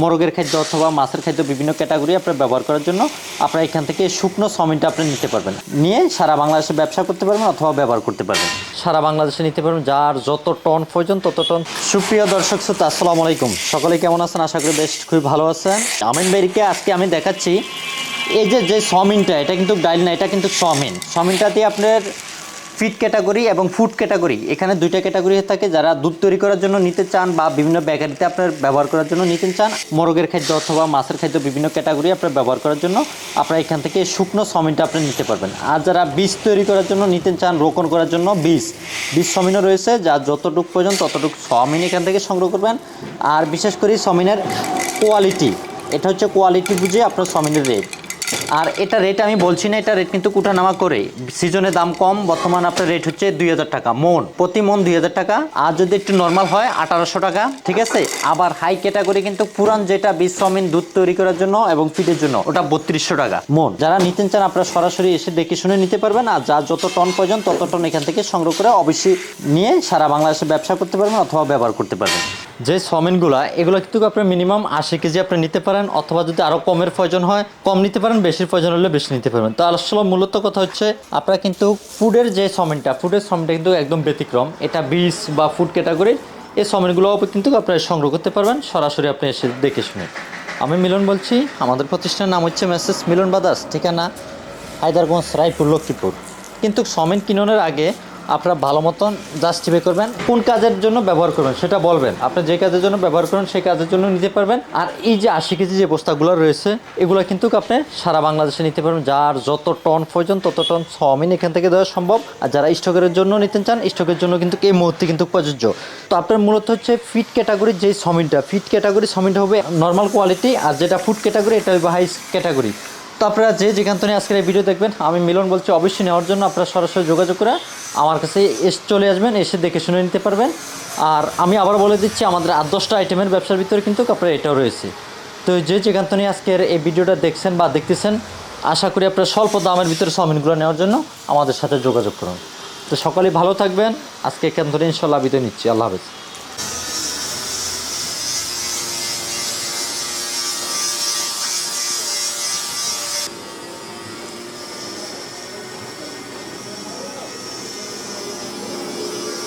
মোরগের খাদ্য অথবা মাছের খাদ্য বিভিন্ন ক্যাটাগরি আপনার ব্যবহার করার জন্য আপনারা এখান থেকে শুকনো সমিনটা আপনি নিতে পারবেন। নিয়ে সারা বাংলাদেশে ব্যবসা করতে পারবেন অথবা ব্যবহার করতে পারবেন। সারা বাংলাদেশে নিতে পারবেন যার যত টন প্রয়োজন তত টন। সুপ্রিয় দর্শক শ্রোতা আসসালামু আলাইকুম। সকলে কেমন আছেন? আশা করি বেশ খুবই ভালো আছেন। আমিন ভাইকে আজকে আমি দেখাচ্ছি এই যে যে সমিনটা এটা কিন্তু ডাইল না এটা কিন্তু সমিন সমিনটা দিয়ে আপনার ফিট ক্যাটাগরি এবং ফুড ক্যাটাগরি এখানে দুইটা ক্যাটাগরি থাকে, যারা দুধ তৈরি করার জন্য নিতে চান বা বিভিন্ন বেকারিতে আপনার ব্যবহার করার জন্য নিতে চান, মোরগের খাদ্য অথবা মাছের খাদ্য বিভিন্ন ক্যাটাগরি আপনার ব্যবহার করার জন্য আপনারা এখান থেকে শুকনো সমিনটা আপনি নিতে পারবেন। আর যারা বীজ তৈরি করার জন্য নিতে চান, রোপণ করার জন্য বীজ বীজ সমিনও রয়েছে, যা যতটুক প্রয়োজন ততটুক সমিন এখান থেকে সংগ্রহ করবেন। আর বিশেষ করে সমিনের কোয়ালিটি এটা হচ্ছে কোয়ালিটি বুঝে আপনার সমিনের রেট আর এটা রেট আমি বলছি না, এটা রেট কিন্তু কুটানামা করে সিজনে দাম কম, বর্তমান আপনার রেট হচ্ছে দুই হাজার টাকা। মন, প্রতি মন দুই হাজার টাকা। আর যদি একটু নর্মাল হয়, আঠারোশো টাকা, ঠিক আছে? আবার হাই ক্যাটাগরি কিন্তু পুরান যেটা বিশ্রমিন দুধ তৈরি করার জন্য এবং ফিটের জন্য, ওটা বত্রিশশো টাকা। মন, যারা নিতে চান আপনারা সরাসরি এসে দেখে শুনে নিতে পারবেন। আর যার যত টন প্রয়োজন তত টন এখান থেকে সংগ্রহ করে অবশ্যই নিয়ে সারা বাংলাদেশে ব্যবসা করতে পারবেন অথবা ব্যবহার করতে পারবেন। যে সমেনগুলা, এগুলো কিন্তু আপনি মিনিমাম আশি কেজি আপনি নিতে পারেন, অথবা যদি আরও কমের প্রয়োজন হয়, কম নিতে পারেন, বেশির প্রয়োজন হলে বেশি নিতে পারবেন। তো আসলে মূলত কথা হচ্ছে, আপনারা কিন্তু ফুডের যে সমেনটা ফুডের সমেনটা কিন্তু একদম ব্যতিক্রম। এটা বীজ বা ফুড ক্যাটাগরির এই সমেনগুলোও কিন্তু আপনারা সংগ্রহ করতে পারবেন। সরাসরি আপনি এসে দেখে শুনে। আমি মিলন বলছি, আমাদের প্রতিষ্ঠানের নাম হচ্ছে মেসেজ মিলন বাদাস ঠিকানা হায়দারগঞ্জ, রায়পুর, লক্ষ্মীপুর। কিন্তু সমেন কিননের আগে আপনারা ভালো মতন জাস্টিফাই করবেন, কোন কাজের জন্য ব্যবহার করবেন সেটা বলবেন। আপনি যে কাজের জন্য ব্যবহার করেন সেই কাজের জন্য নিতে পারবেন। আর এই যে আশি কেজি যে বস্তাগুলো রয়েছে, এগুলো কিন্তু আপনি সারা বাংলাদেশে নিতে পারবেন। যার যত টন প্রয়োজন, তত টন সমিন এখান থেকে দেওয়া সম্ভব। আর যারা স্টকের জন্য নিতে চান, স্টকের জন্য কিন্তু এই মুহূর্তে কিন্তু প্রযোজ্য। তো আপনার মূলত হচ্ছে ফিট ক্যাটাগরির যে সমিনটা ফিট ক্যাটাগরি সমিনটা হবে নর্মাল কোয়ালিটি আর যেটা ফুড ক্যাটাগরি এটা হবে হাই ক্যাটাগরি তো আপনারা যে যেখান থেকে আজকের এই ভিডিও দেখবেন, আমি মিলন বলছি, অবশ্যই নেওয়ার জন্য আপনারা সরাসরি যোগাযোগ করে আমার কাছে এসে চলে আসবেন, এসে দেখে শুনে নিতে পারবেন। আর আমি আবার বলে দিচ্ছি, আমাদের আট দশটা আইটেমের ব্যবসার ভিতরে কিন্তু আপনার এটাও রয়েছে। তো যে যেখান থেকে আজকের এই ভিডিওটা দেখছেন বা দেখতেছেন, আশা করি আপনারা স্বল্প দামের ভিতরে চাউমিনগুলো নেওয়ার জন্য আমাদের সাথে যোগাযোগ করুন। তো সকলেই ভালো থাকবেন। আজকে এখান থেকে ইনশাল্লাহ বিদায় নিচ্ছি। আল্লাহ হাফেজ।